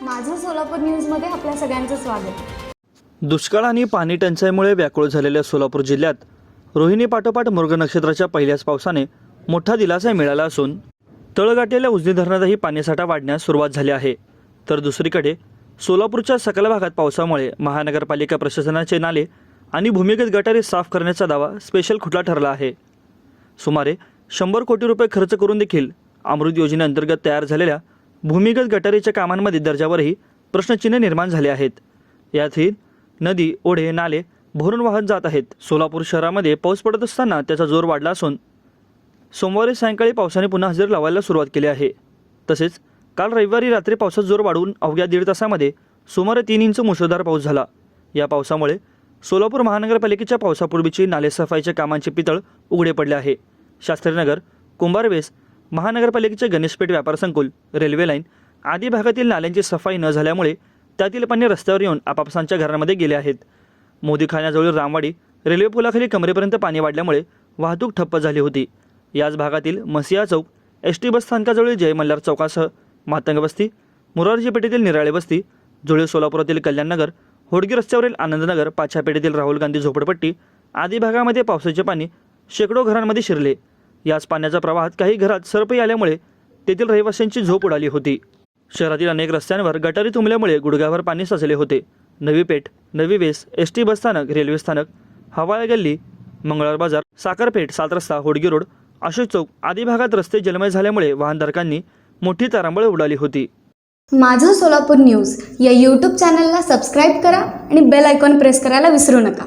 सोलापूर न्यूजमध्ये आपल्या सगळ्यांचं स्वागत. दुष्काळ आणि पाणी टंचाईमुळे व्याकुळ झालेल्या सोलापूर जिल्ह्यात रोहिणी पाठोपाठ मृग नक्षत्राच्या पहिल्याच पावसाने मोठा दिलासा मिळाला असून तळगाठलेल्या उजनी धरणातही पाणीसाठा वाढण्यास सुरुवात झाली आहे. तर दुसरीकडे सोलापूरच्या सकल भागात पावसामुळे महानगरपालिका प्रशासनाचे नाले आणि भूमिगत गटारे साफ करण्याचा दावा स्पेशल खुटला ठरला आहे. सुमारे शंभर कोटी रुपये खर्च करून देखील अमृत योजनेअंतर्गत तयार झालेल्या भूमिगत गटारीच्या कामांमध्ये दर्जावरही प्रश्नचिन्ह निर्माण झाले आहेत. यातही नदी ओढे नाले भरून वाहत जात आहेत. सोलापूर शहरामध्ये पाऊस पडत असताना त्याचा जोर वाढला असून सोमवारी सायंकाळी पावसाने पुन्हा हजेर लावायला सुरुवात केली आहे. तसेच काल रविवारी रात्री पावसाचा जोर वाढवून अवघ्या दीड तासामध्ये सुमारे तीन इंच मुसळधार पाऊस झाला. या पावसामुळे सोलापूर महानगरपालिकेच्या पावसापूर्वीची नालेसफाईच्या कामांचे पितळ उघडे पडले आहे. शास्त्रीनगर कुंभारवेस महानगरपालिकेचे गणेशपेठ व्यापार संकुल रेल्वे लाईन आदी भागातील नाल्यांची सफाई न झाल्यामुळे त्यातील पाणी रस्त्यावर येऊन आपापसांच्या घरांमध्ये गेले आहेत. मोदीखाण्याजवळील रामवाडी रेल्वे पुलाखाली कमरेपर्यंत पाणी वाढल्यामुळे वाहतूक ठप्प झाली होती. याच भागातील मसिया चौक एस टी बस स्थानकाजवळील जय मल्हार चौकासह मातंग वस्ती मुरारजी पेठेतील निराळे वस्ती जुळे सोलापुरातील कल्याणनगर होडगी रस्त्यावरील आनंदनगर पाछापेठेतील राहुल गांधी झोपडपट्टी आदी भागामध्ये पावसाचे पाणी शेकडो घरांमध्ये शिरले. याच पाण्याच्या प्रवाहात काही घरात सरपई आल्यामुळे तेथील रहिवाशांची झोप उडाली होती. शहरातील अनेक रस्त्यांवर गटारी तुंबल्यामुळे गुडघ्यावर पाणी साचले होते. नवी पेठ नवी वेस एस टी बसस्थानक रेल्वे स्थानक हवाई गल्ली मंगळवार बाजार साखरपेठ सात रस्ता होडगी रोड अशोक चौक आदी भागात रस्ते जलमय झाल्यामुळे वाहनधारकांनी मोठी तारांबळ उडाली होती. माझं सोलापूर न्यूज या यूट्यूब चॅनलला सबस्क्राईब करा आणि बेल आयकॉन प्रेस करायला विसरू नका.